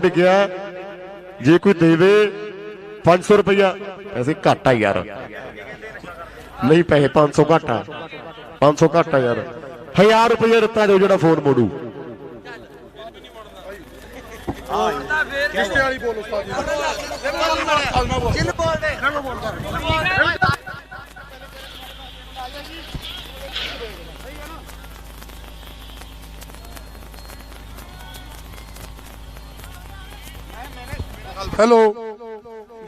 ਡਿੱਗਿਆ। ਜੇ ਕੋਈ ਦੇਵੇ 500 ਰੁਪਇਆ ਪੈਸੇ ਘੱਟ ਆ ਯਾਰ। ਨਹੀਂ ਪੈਸੇ 500 ਘੱਟ ਆ। 500 ਘੱਟ ਆ ਯਾਰ। 1000 ਰੁਪਇਆ ਦਿੱਤਾ ਦਿਓ ਜਿਹੜਾ ਫੋਨ ਮੋੜੂ। ਕਿਸ਼ਤੇ ਵਾਲੀ ਬੋਲ ਉਸਤਾਦ ਜੀ। ਜਿੰਨ ਬੋਲਦੇ? ਹੈਲੋ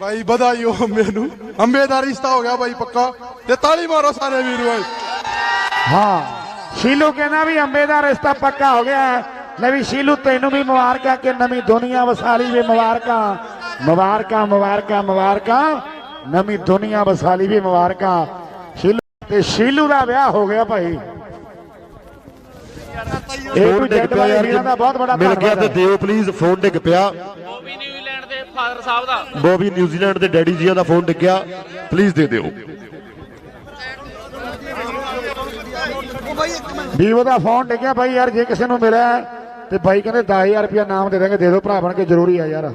ਭਾਈ ਵਧਾਈ ਹੋ ਅੰਬੇ ਨੂੰ ਅੰਬੇ ਦਾ ਰਿਸ਼ਤਾ ਹੋ ਗਿਆ ਭਾਈ ਪੱਕਾ। ਤੇ ਤਾਲੀ ਮਾਰੋ ਸਾਰੇ ਵੀਰ ਭਾਈ ਹਾਂ ਸ਼ੀਲੂ ਕਹਿੰਦਾ ਵੀ ਅੰਬੇ ਦਾ ਰਿਸ਼ਤਾ ਪੱਕਾ ਹੋ ਗਿਆ ਹੈ। ਲੈ ਵੀ ਸ਼ੀਲੂ ਤੈਨੂੰ ਵੀ ਮੁਬਾਰਕਾਂ ਕਿ ਨਵੀਂ ਦੁਨੀਆ ਵਸਾਲੀ ਵੀ ਮੁਬਾਰਕਾਂ। ਮੁਬਾਰਕਾਂ ਮੁਬਾਰਕਾਂ ਮੁਬਾਰਕਾਂ। ਨਵੀਂ ਦੁਨੀਆ ਵਸਾਲੀ ਵੀ ਮੁਬਾਰਕਾਂ। ਸ਼ੀਲੂ ਤੇ ਸ਼ੀਲੂ ਦਾ ਵਿਆਹ ਹੋ ਗਿਆ ਭਾਈ। ਇਹ ਕੋਈ ਡਿੱਗ ਜੱਟ ਪਿਆ ਵਾਲੇ ਯਾਰ ਵੀਰਾਂ ਦਾ ਬਹੁਤ ਬੜਾ ਮਿਲ ਗਿਆ ਤੇ। ਦਿਓ ਪਲੀਜ਼ ਫੋਨ ਡਿੱਗ ਪਿਆ। ਫਾਦਰ ਸਾਹਿਬ ਦਾ। ਬੋਬੀ ਨਿਊਜ਼ੀਲੈਂਡ ਦੇ ਡੈਡੀ ਜੀਆਂ ਦਾ ਫੋਨ ਡਿੱਗਿਆ। ਪਲੀਜ਼ ਦੇ ਦਿਓ। ਵੀਵੋ ਦਾ ਫੋਨ ਡਿੱਗਿਆ ਭਾਈ ਯਾਰ ਜੇ ਕਿਸੇ ਨੂੰ ਮਿਲਿਆ ਤੇ ਬਾਈ ਕਹਿੰਦੇ 10000 ਰੁਪਇਆ ਨਾਮ ਦੇ ਦਾਂਗੇ ਦੇ ਦਿਓ ਭਰਾ ਬਣ ਕੇ ਜ਼ਰੂਰੀ ਆ ਯਾਰ।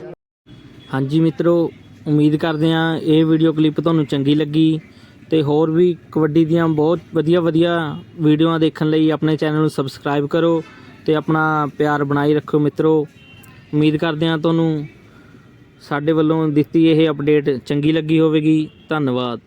ਹਾਂਜੀ ਮਿੱਤਰੋ ਉਮੀਦ ਕਰਦੇ ਹਾਂ ਇਹ ਵੀਡੀਓ ਕਲਿੱਪ ਤੁਹਾਨੂੰ ਚੰਗੀ ਲੱਗੀ ਤੇ ਹੋਰ ਵੀ ਕਬੱਡੀ ਦੀਆਂ ਬਹੁਤ ਵਧੀਆ ਵਧੀਆ ਵੀਡੀਓਆਂ ਦੇਖਣ ਲਈ ਆਪਣੇ ਚੈਨਲ ਨੂੰ ਸਬਸਕ੍ਰਾਈਬ ਕਰੋ ਤੇ ਆਪਣਾ ਪਿਆਰ ਬਣਾਈ ਰੱਖੋ ਮਿੱਤਰੋ। ਉਮੀਦ ਕਰਦੇ ਹਾਂ ਤੁਹਾਨੂੰ ਸਾਡੇ ਵੱਲੋਂ ਦਿੱਤੀ ਇਹ ਅਪਡੇਟ ਚੰਗੀ ਲੱਗੀ ਹੋਵੇਗੀ। ਧੰਨਵਾਦ।